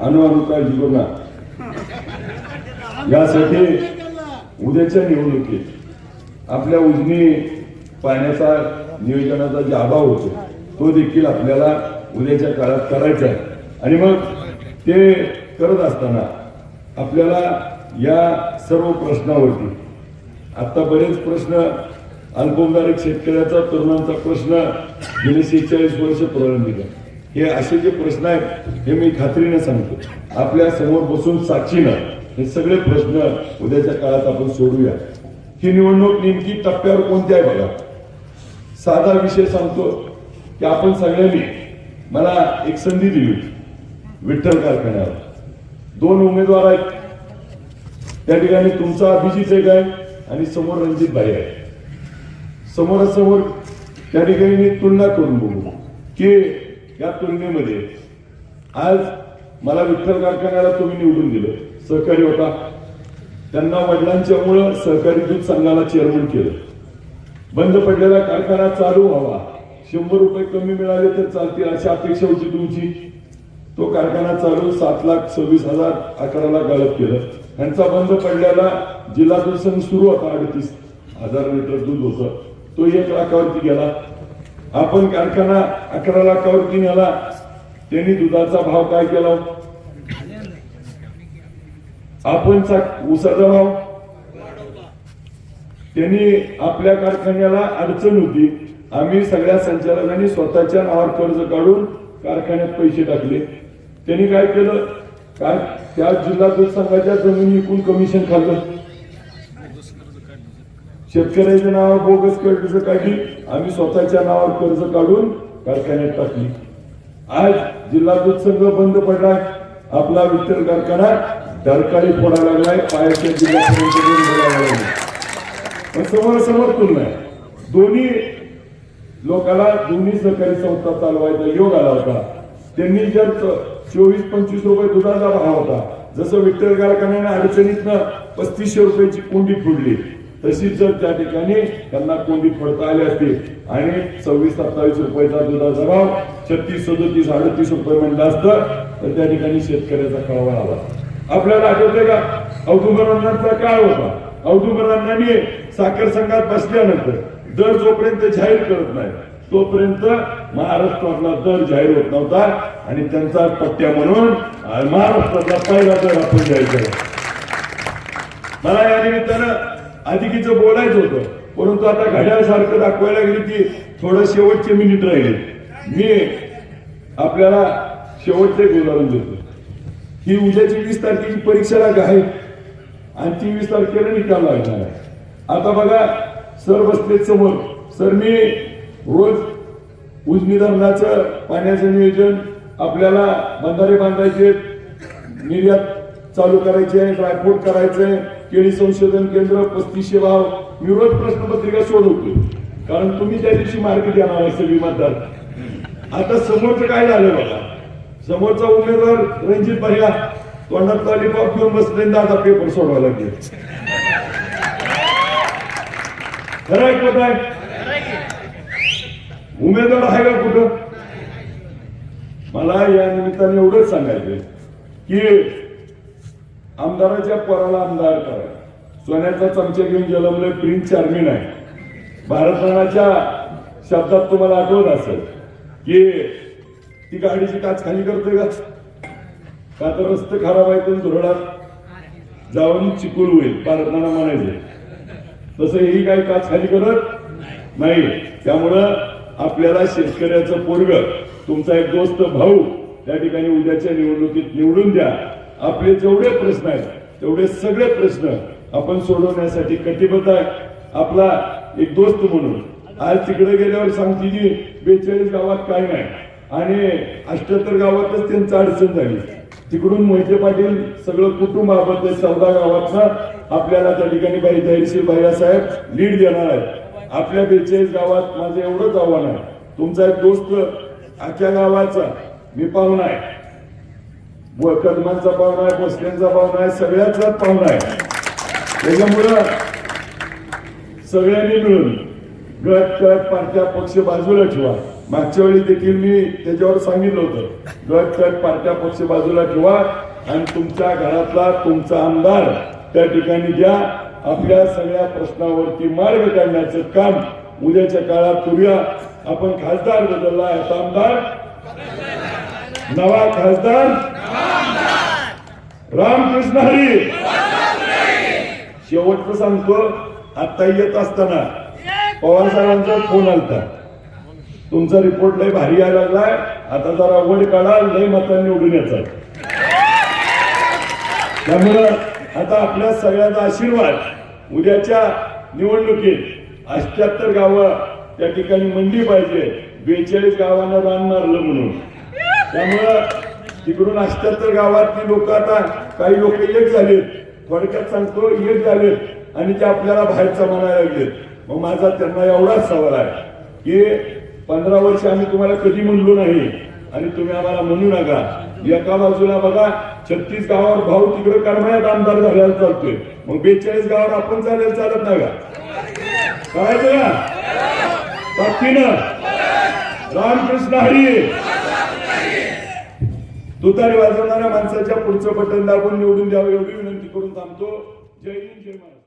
आणू आणू ना यासाठी उद्याच्या निवडणुकीत आपल्या उजनी पाण्याचा नियोजनाचा जे अभाव होतो तो देखील आपल्याला उद्याच्या काळात करायचा आहे. आणि मग ते करत असताना आपल्याला या सर्व प्रश्नावरती आता बरेच प्रश्न अल्पभूधारक शेतकऱ्याचा तरुणांचा प्रश्न गेले शेहेचाळीस वर्ष प्रलंबित आहे हे असे जे प्रश्न आहेत हे मी खात्रीने सांगतो. आपल्यासमोर बसून साक्षीनं हे सगळे प्रश्न उद्याच्या काळात आपण सोडूया. ही निवडणूक नेमकी टप्प्यावर कोणती आहे बघा. साधा विषय सांगतो की आपण सगळ्यांनी मला एक संधी दिली विठ्ठल कारखान्यावर. दोन उमेदवार आहेत. त्या ठिकाणी तुमचा अभिजित एक आहे आणि समोर रणजित भाई आहे समोरासमोर त्या ठिकाणी मी तुलना करून बघू की या तुलनेमध्ये आज मला विठ्ठल कारखान्याला तुम्ही निवडून दिलं. सहकारी होता. त्यांना वडिलांच्यामुळं सहकारी दूध संघाला चेअरमन केलं. बंद पडलेला कारखाना चालू व्हावा. शंभर रुपये कमी मिळाले तर चालतील अशी अपेक्षा होती तुमची. तो कारखाना चालू सात लाख सव्वीस हजार अकराला गाळप केलं. त्यांचा बंद पडलेला जिल्हा दूध संघ सुरू होता अडतीस हजार लिटर दूध होतं. तो एक लाखावरती गेला. आपण कारखाना अकरा लाखावर नेला त्यांनी दुधाचा भाव काय केला? आपण चा- ऊसाचा भाव? त्यांनी आपल्या कारखान्याला अडचण होती. आम्ही सगळ्या संचालकांनी स्वतःच्या नावावर कर्ज काढून कारखान्यात पैसे टाकले. त्यांनी काय केलं? काय त्या जिल्हा दूध संघाच्या जमिनी विकून कमिशन खाल्लं. शेतकऱ्याच्या नावावर बोगस कर्ज काढली. आम्ही स्वतःच्या नावावर कर्ज काढून कारखान्यात टाकली. आज जिल्हा दूध संघ बंद पडला. आपला विठ्ठल कारखाना डरकाळी फोडा लागलाय. पायाच्या जिल्ह्यापर्यंत लागलाय. पण समोर समोर तुलना दोन्ही लोकांना दोन्ही सहकारी संस्था चालवायचा योग आला होता. त्यांनी जर चोवीस पंचवीस रुपये दुधाचा भाव होता. जसं विठ्ठल कारखान्याने अडचणीतनं पस्तीसशे रुपयाची कोंडी फोडली. तशीच जर त्या ठिकाणी त्यांना कोंडी फोडता आले असते आणि सव्वीस सत्तावीस रुपयाचा दुधाचा भाव छत्तीस सदोतीस अडतीस रुपये म्हणलं असतं तर त्या ठिकाणी शेतकऱ्याचा कळवा आला. आपल्याला आठवतंय का? औदुंबरांचा काळ होता. औदुंबरांनी साखर संघात बसल्यानंतर दर जोपर्यंत जाहीर करत नाही तोपर्यंत महाराष्ट्रातला दर जाहीर होत नव्हता आणि त्यांचा पट्ट्या म्हणून महाराष्ट्रातला पहिला दर आपण जाहीर केला मला या निमित्तानं अधिकीचं बोलायचं होतं. परंतु आता घड्याळसारखं दाखवायला गेली की थोडं शेवटचे मिनिट राहिले. मी आपल्याला शेवटचं एक उदाहरण देतो. ही उद्याची वीस तारखेची परीक्षा लाग आहे. आणि ती वीस तारखेला निकाल लागणार आहे. आता बघा सर बसले समोर. सर मी रोज उजनी धरणाचं पाण्याचं नियोजन आपल्याला बंधारे बांधायचे निर्यात चालू करायची आहे ड्रायफ्रूट आहे केळी संशोधन केंद्र पस्तीसशे भाव मी रोज प्रश्नपत्रिका सोडवतोय कारण तुम्ही त्या दिवशी मार्केट देणार आहे सगळी मतदार. आता समोरचं काय झालं बघा? समोरचा उमेदवार रणजित भैया तोंडात लॉलीपॉप घेऊन बसले दादा पेपर सोडवायला लागेल. खरं ऐकत आहे उमेदवार आहे का कुठं? मला या निमित्ताने एवढंच सांगायचं की आमदाराच्या पोराला आमदार करा. सोन्याचा चमचा घेऊन जलमले प्रिन्स चार्मिन आहे भारतनाच्या शब्दात तुम्हाला आठवत असेल की ती गाडीची काच खाली करतोय का? का तर रस्ते खराब आहे पण धुरडात जाऊन चिकूल होईल भारतनाला म्हणायचे तसं ही काही काच खाली करत नाही. त्यामुळं आपल्याला शेतकऱ्याचं पोरग तुमचा एक दोस्त भाऊ त्या ठिकाणी उद्याच्या निवडणुकीत निवडून द्या. आपले जेवढे प्रश्न आहेत तेवढे सगळे प्रश्न आपण सोडवण्यासाठी कटिबद्ध आहे. आपला एक दोस्त म्हणून. आज तिकडे गेल्यावर सांगते जी बेचाळीस गावात काय नाही. आणि अष्ट्याहत्तर गावातच त्यांचं अडचण झाली. तिकडून मोहिते पाटील सगळं कुटुंब आपण चौदा गावातनं आपल्याला त्या ठिकाणी बाई धैर्यशील साहेब लीड देणार आहेत. आपल्या बेचाळीस गावात माझं एवढंच आव्हान आहे. तुमचा एक दोस्त आख्या गावाचा मी पाहुणा आहे. कदमांचा पाहुणा आहे भोसल्यांचा पाहुणा आहे सगळ्याचाच पाहुणा आहे त्याच्यामुळं सगळ्यांनी मिळून गट गट पार्ट्या पक्ष बाजूला ठेवा मागच्या वेळी देखील मी त्याच्यावर सांगितलं होतं गट कट पार्ट्या पक्ष बाजूला ठेवा आणि तुमच्या घरातला तुमचा आमदार त्या ठिकाणी द्या आपल्या सगळ्या प्रश्नावरती मार्ग काढण्याचं काम उद्याच्या काळात करूया आपण खासदार बदलला आता आमदार नवा खासदार रामकृष्ण हरी. शेवटचं सांगतो आता येत असताना पवार साहेबांचा फोन आलता. तुमचा रिपोर्ट लय भारी यायला लागलाय. आता जरा वड काढा लय मतांनी निवडून याचा त्यामुळं आता आपल्या सगळ्यांचा आशीर्वाद उद्याच्या निवडणुकीत अष्ट्याहत्तर गावं त्या ठिकाणी मंडी पाहिजे. बेचाळीस गावांना रान मारलं म्हणून. त्यामुळं तिकडून अष्ट्याहत्तर गावातली लोक आता काही लोक एक झालेत थोडक्यात सांगतो एक झालेत आणि ते आपल्याला बाहेरचा म्हणायला लागलेत मग माझा त्यांना एवढाच सवाल आहे की पंधरा वर्ष आम्ही तुम्हाला कधी म्हणलो नाही आणि तुम्ही आम्हाला म्हणू नका. एका बाजूला बघा छत्तीस गावावर भाऊ तिकडे करमायात आमदार झाल्यावर चालतोय. मग बेचाळीस गावावर आपण चालेल चालत नका का? करायचं ना ताकदीनं रामकृष्ण हरी! तुतारी वाजवणाऱ्या माणसाच्या पुढचं बटन दाबून निवडून द्यावं एवढी विनंती करून थांबतो. जय हिंद जय महाराज